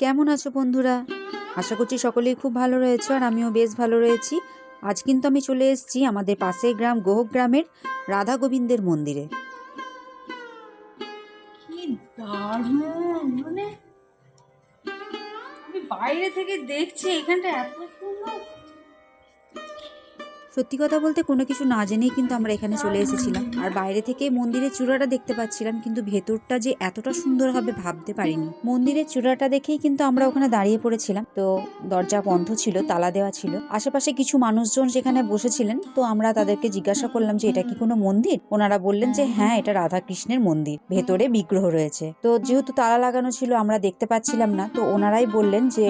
কেমন আছো বন্ধুরা? আশা করছি সকলেই খুব ভালো রয়েছে আর আমিও বেশ ভালো রয়েছি। আজ কিন্তু আমি চলে এসেছি আমাদের পাশের গ্রাম, গোহক গ্রামের রাধা গোবিন্দের মন্দিরে। মানে বাইরে থেকে দেখছি, এখানটা এত সত্যি কথা বলতে কোনো কিছু না জেনেই কিন্তু আমরা এখানে চলে এসেছিলাম। আর বাইরে থেকে মন্দিরের চূড়াটা দেখতে পাচ্ছিলাম, কিন্তু ভেতরটা যে এতটা সুন্দর হবে ভাবতে পারিনি। মন্দিরের চূড়াটা দেখেই কিন্তু আমরা ওখানে দাঁড়িয়ে পড়েছিলাম। তো দরজা বন্ধ ছিল, তালা দেওয়া ছিল। আশেপাশে কিছু মানুষজন সেখানে বসেছিলেন। তো আমরা তাদেরকে জিজ্ঞাসা করলাম যে, এটা কি কোনো মন্দির? ওনারা বললেন যে হ্যাঁ এটা রাধা কৃষ্ণের মন্দির। ভেতরে বিগ্রহ রয়েছে। তো যেহেতু তালা লাগানো ছিল, আমরা দেখতে পাচ্ছিলাম না। তো ওনারাই বললেন যে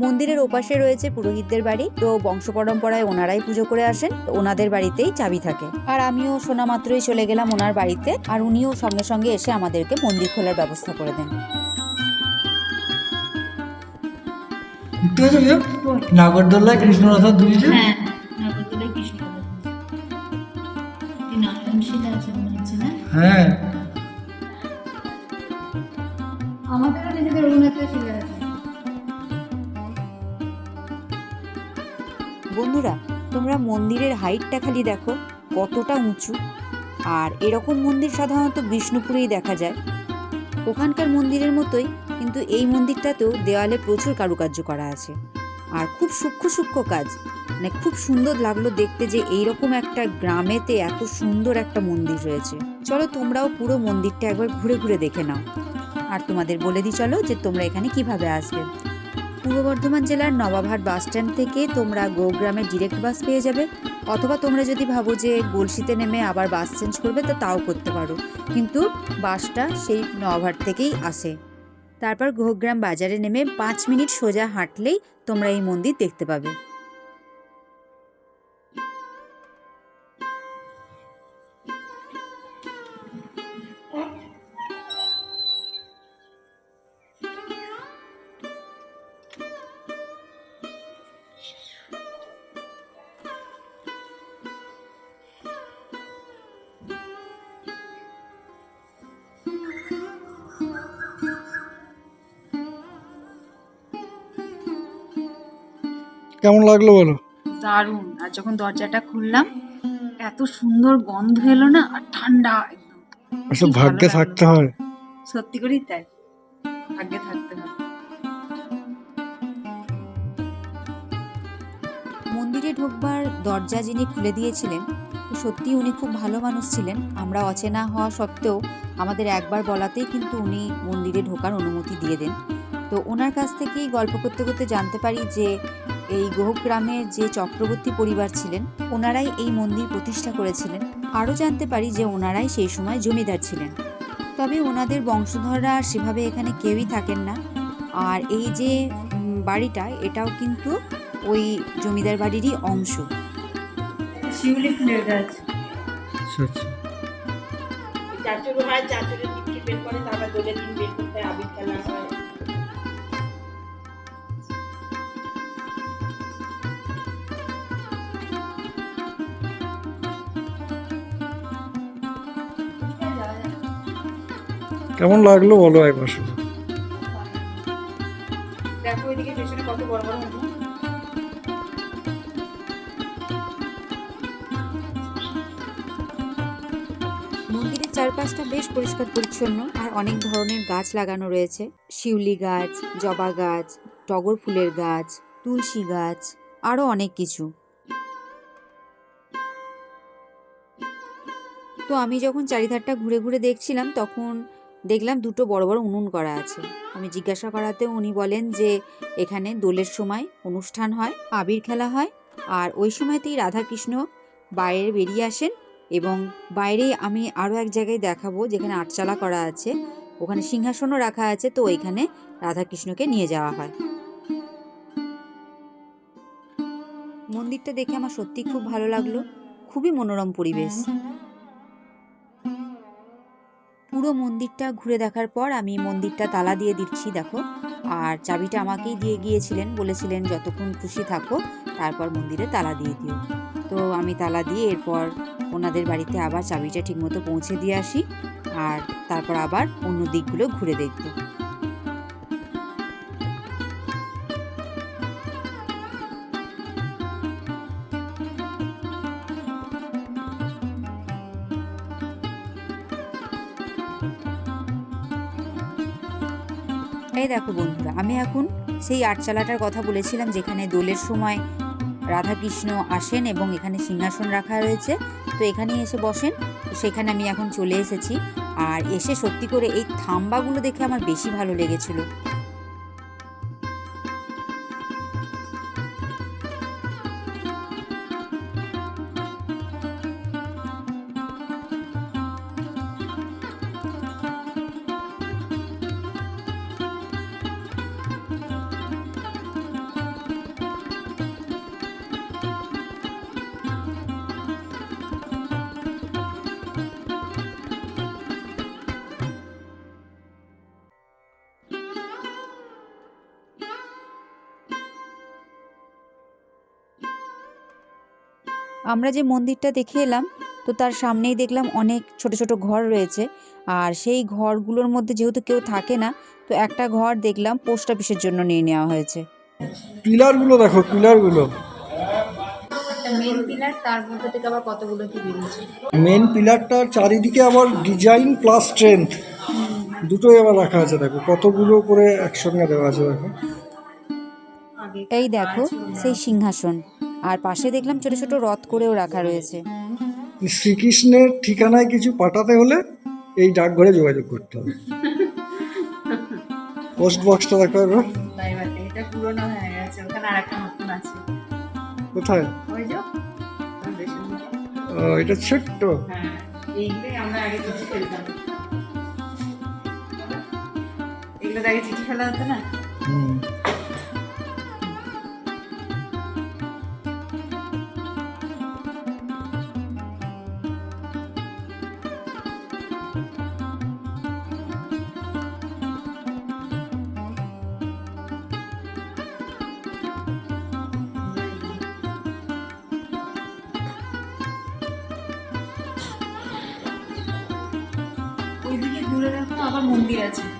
মন্দিরের ওপাশে রয়েছে পুরোহিতদের বাড়ি। তো বংশ পরম্পরায় ওনারাই পুজো করে আসেন। তো ওনাদের বাড়িতেই চাবি থাকে। আর আমিও শোনা মাত্রই চলে গেলাম ওনার বাড়িতে। আর উনিও সঙ্গে সঙ্গে এসে আমাদেরকে মন্দির খোলার ব্যবস্থা করে দেন। নাগরদোল্লায় কৃষ্ণরথা হ্যাঁ আছে মনে হচ্ছে না? হ্যাঁ। আমাদেরও নিজেদের রঘুনাথের শিলা আছে। মন্দিরের হাইটটা খালি দেখো, কতটা উঁচু। আর এরকম মন্দির সাধারণত বিষ্ণুপুরেই দেখা যায়। ওখানকার মন্দিরের মতোই, কিন্তু এই মন্দিরটাতেও দেওয়ালে প্রচুর কারুকার্য করা আছে। আর খুব সূক্ষ্ম সূক্ষ্ম কাজ। মানে খুব সুন্দর লাগল দেখতে যে এইরকম একটা গ্রামেতে এত সুন্দর একটা মন্দির রয়েছে। চলো তোমরাও পুরো মন্দিরটা একবার ঘুরে ঘুরে দেখে নাও। আর তোমাদের বলে দিই, চলো যে তোমরা এখানে কীভাবে আসবে। পূর্ব বর্ধমান জেলার নবাবহাট বাস স্ট্যান্ড থেকে তোমরা গোগ্রামে ডিরেক্ট বাস পেয়ে যাবে। অথবা তোমরা যদি ভাবো যে গলসিতে নেমে আবার বাস চেঞ্জ করবে, তো তাও করতে পারো। কিন্তু বাসটা সেই নবাবহাট থেকেই আসে। তারপর গোগ্রাম বাজারে নেমে পাঁচ মিনিট সোজা হাঁটলেই তোমরা এই মন্দির দেখতে পাবে। কেমন লাগল বলো? দারুণ। আর যখন দরজাটা খুললাম এত সুন্দর গন্ধ এলো না আর ঠান্ডা একদম। এসব ভাগ্যে থাকতে হয়। সত্যি করেই তাই। ভাগ্যে থাকতে হবে মন্দিরে ঢোকবার দরজা যিনি খুলে দিয়েছিলেন সত্যি উনি খুব ভালো মানুষ ছিলেন। আমরা অচেনা হওয়া সত্ত্বেও আমাদের একবার বলাতেই কিন্তু উনি মন্দিরে ঢোকার অনুমতি দিয়ে দেন। তো ওনার কাছ থেকেই গল্প করতে করতে জানতে পারি যে এই গোহক গ্রামের যে চক্রবর্তী পরিবার ছিলেন ওনারাই এই মন্দির প্রতিষ্ঠা করেছিলেন। আরও জানতে পারি যে ওনারাই সেই সময় জমিদার ছিলেন। তবে ওনাদের বংশধররা সেভাবে এখানে কেউই থাকেন না। আর এই যে বাড়িটা এটাও কিন্তু ওই জমিদার বাড়িরই অংশ। শিউলি ফুলের গাছ। চাচুর হয় চাচুরের দিনকে বের করে তারপর দোলের দিন বের করতে আবির খেলা হয়। কেমন লাগল বলো একবার শুধু দেখো ওইদিকে পেছনে কত বড় বড় মন্দিরের চারপাশটা বেশ পরিষ্কার পরিচ্ছন্ন আর অনেক ধরনের গাছ লাগানো রয়েছে। শিউলি গাছ জবা গাছ টগর ফুলের গাছ তুলসী গাছ আরও অনেক কিছু। তো আমি যখন চারিধারটা ঘুরে ঘুরে দেখছিলাম তখন দেখলাম দুটো বড় বড় উনুন করা আছে। আমি জিজ্ঞাসা করাতে উনি বলেন যে, এখানে দোলের সময় অনুষ্ঠান হয়, আবির খেলা হয়, আর ওই সময়তেই রাধাকৃষ্ণ বাইরে বেরিয়ে আসেন এবং বাইরে আমি আরও এক জায়গায় দেখাবো যেখানে আটচালা করা আছে। ওখানে সিংহাসনও রাখা আছে, তো ওইখানে রাধাকৃষ্ণকে নিয়ে যাওয়া হয়। মন্দিরটা দেখে আমার সত্যি খুব ভালো লাগল। খুবই মনোরম পরিবেশ। পুরো মন্দিরটা ঘুরে দেখার পর আমি মন্দিরটা তালা দিয়ে দিচ্ছি, দেখো। আর চাবিটা আমাকেই দিয়ে গিয়েছিলেন, বলেছিলেন, যতক্ষণ খুশি থাকো, তারপর মন্দিরে তালা দিয়ে দিও। তো আমি তালা দিয়ে এরপর ওনাদের বাড়িতে আবার চাবিটা ঠিকমতো পৌঁছে দিয়ে আসি, আর তারপর আবার অন্য দিকগুলো ঘুরে দেখব। এই দেখো বন্ধুরা, আমি এখন সেই আটচালাটার কথা বলেছিলাম যেখানে দোলের সময় রাধাকৃষ্ণ আসেন এবং এখানে সিংহাসন রাখা রয়েছে তো এখানে এসে বসেন সেখানে আমি এখন চলে এসেছি। আর এসে সত্যি করে এই থাম্বাগুলো দেখে আমার বেশি ভালো লেগেছিল। আমরা যে মন্দিরটা দেখে এলাম তো তার সামনেই দেখলাম অনেক ছোট ছোট ঘর রয়েছে। আর সেই ঘরগুলোর মধ্যে যেহেতু কেউ থাকে না তো একটা ঘর দেখলাম পোস্ট অফিসের জন্য নিয়ে নেওয়া হয়েছে। পিলারগুলো দেখো পিলারগুলো। মেন পিলার তার মধ্যে থেকে আবার কতগুলো কি বেরিয়েছে? মেন পিলারটার চারিদিকে আবার ডিজাইন প্লাস স্ট্রেংথ দুটোই আবার রাখা আছে দেখো। কতগুলো করে একসঙ্গে দেওয়া আছে দেখো। এই দেখো সেই সিংহাসন। আর পাশে দেখলাম ছোট ছোট রথ করেও রাখা রয়েছে। শ্রীকৃষ্ণের ঠিকানায় কিছু পাঠাতে হলে এই ডাকঘরে যোগাযোগ করতে হবে। পোস্ট বক্সটা দেখো একবার তাই বাটে এটা পুরোনো হয়ে গেছে ওখানে আর নতুন আছে। কোথায়? ওই যে। ও, এটা ছোট্ট। হ্যাঁ এইগুলোই আমরা আগে চিঠি ফেলতাম। এগুলো আগে চিঠি ফেলা হতো না? হুম। আবার মন্দির আছে।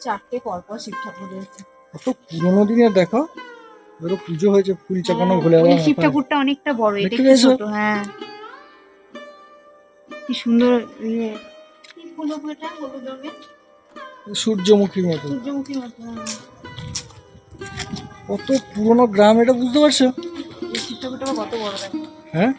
চারটে পরপর শিব ঠাকুর রয়েছে। কত পুরোনো দিনের দেখো ধরো পুজো হয়েছে ফুল চাপানো ভুলে ওই শিব ঠাকুরটা অনেকটা বড় এটা পেয়েছ? ছোট হ্যাঁ। কি সুন্দর ইয়ে কি ফুল গো এটা হলুদ রঙের? সূর্যমুখীর মতো। সূর্যমুখীর মতো হ্যাঁ। কত পুরোনো গ্রাম এটা বুঝতে পারছ? শিব ঠাকুরটা কত বড় হ্যাঁ?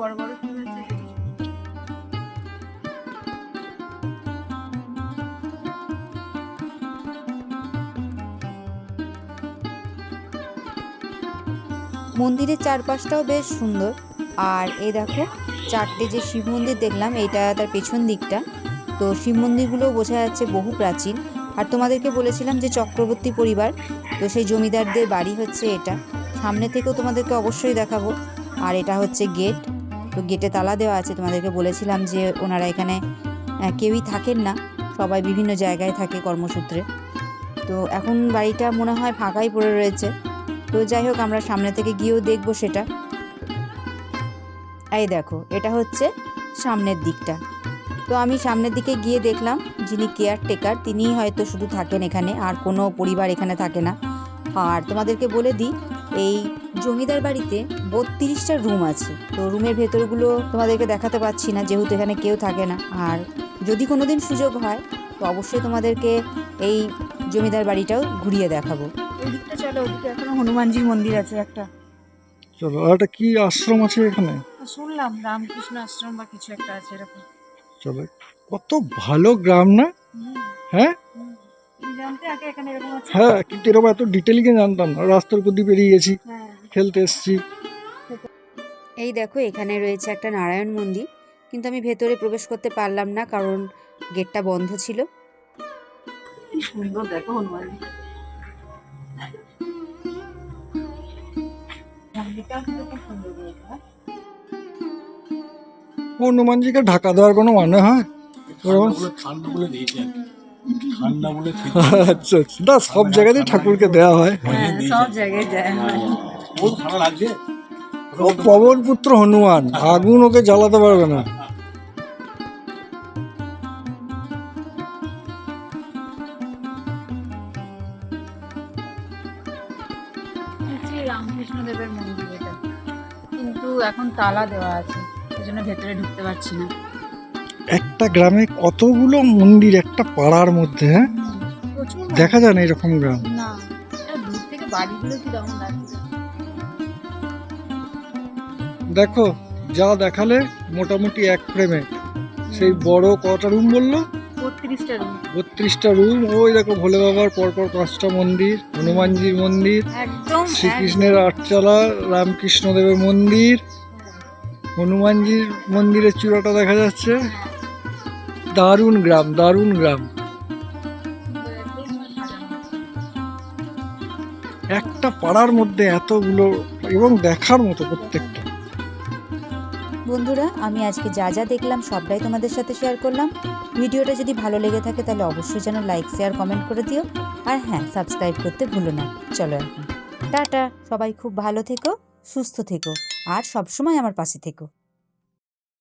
বড় বড় ফুল মন্দিরের চারপাশটাও বেশ সুন্দর। আর এই দেখো, চারটে যে শিব মন্দির দেখলাম, এইটা তার পেছন দিকটা। তো শিব মন্দিরগুলো বোঝা যাচ্ছে বহু প্রাচীন। আর তোমাদেরকে বলেছিলাম যে চক্রবর্তী পরিবার, তো সেই জমিদারদের বাড়ি হচ্ছে এটা। সামনে থেকেও তোমাদেরকে অবশ্যই দেখাবো। আর এটা হচ্ছে গেট। তো গেটে তালা দেওয়া আছে, তোমাদেরকে বলেছিলাম যে ওনারা এখানে কেউই থাকেন না, সবাই বিভিন্ন জায়গায় থাকে কর্মসূত্রে। তো এখন বাড়িটা মনে হয় ফাঁকাই পড়ে রয়েছে। তো যাই হোক, আমরা সামনে থেকে গিয়েও দেখব সেটা। এই দেখো, এটা হচ্ছে সামনের দিকটা। তো আমি সামনের দিকে গিয়ে দেখলাম যিনি কেয়ারটেকার, তিনিই হয়তো শুধু থাকেন এখানে, আর কোনো পরিবার এখানে থাকে না। আর তোমাদেরকে বলে দিই এই জমিদার বাড়িতে বত্রিশটা রুম আছে। তো রুমের ভেতরগুলো তোমাদেরকে দেখাতে পাচ্ছি না যেহেতু এখানে কেউ থাকে না। আর যদি কোনো দিন সুযোগ হয় তো অবশ্যই তোমাদেরকে এই জমিদার বাড়িটাও ঘুরিয়ে দেখাবো। ওই দিকটা চলো ওদিকে এখনও হনুমানজির মন্দির আছে একটা। চলো আর একটা কি আশ্রম আছে এখানে? শুনলাম রামকৃষ্ণ আশ্রম বা কিছু একটা আছে এরকম। চলো কত ভালো গ্রাম না? হ্যাঁ? হ্যাঁ কিন্তু এরকম এত ডিটেলিংয়ে জানতাম না। রাস্তার উপর দিয়ে বেরিয়ে গেছি হ্যাঁ। খেলতে এসছি। এই দেখো এখানে রয়েছে একটা নারায়ণ মন্দির কিন্তু আমি ভেতরে প্রবেশ করতে পারলাম না কারণ গেটটা বন্ধ ছিল। কি সুন্দর দেখো হনুমান হ্যাঁ? হনুমানজিকে ঢাকা দেওয়ার কোনো মানে হয়? ঠান্ডা বলে দিয়েছে। ঠান্ডা বলে আচ্ছা আচ্ছা না সব জায়গাতেই ঠাকুরকে দেওয়া হয়। হ্যাঁ সব জায়গায় লাগছে? ও পবন পুত্র হনুমান আগুন ওকে জ্বালাতে পারবে না। মন্দির এটা। কিন্তু এখন তালা দেওয়া আছে এই জন্য ভেতরে ঢুকতে পারছি না। একটা গ্রামে কতগুলো মন্দির একটা পাড়ার মধ্যে হ্যাঁ? দেখা যায় না এরকম গ্রাম। না। বাড়িগুলো লাগছে দেখো যা দেখালে মোটামুটি এক ফ্রেমে। সেই বড় কটা রুম বলল? বত্রিশটা রুম। ওই দেখো ভোলে বাবার পরপর পাঁচটা মন্দির হনুমানজির মন্দির শ্রীকৃষ্ণের আটচালা রামকৃষ্ণদেবের মন্দির হনুমানজির মন্দিরের চূড়াটা দেখা যাচ্ছে। দারুণ গ্রাম দারুণ গ্রাম। একটা পাড়ার মধ্যে এতগুলো এবং দেখার মতো প্রত্যেকটা। বন্ধুরা, আমি আজকে যা যা দেখলাম সবটাই তোমাদের সাথে শেয়ার করলাম। ভিডিওটা যদি ভালো লেগে থাকে তাহলে অবশ্যই যেন লাইক, শেয়ার, কমেন্ট করে দিও। আর হ্যাঁ সাবস্ক্রাইব করতে ভুলো না। চলো এখন। টাটা। সবাই খুব ভালো থেকো, সুস্থ থেকো। আর সবসময় আমার পাশে থেকো।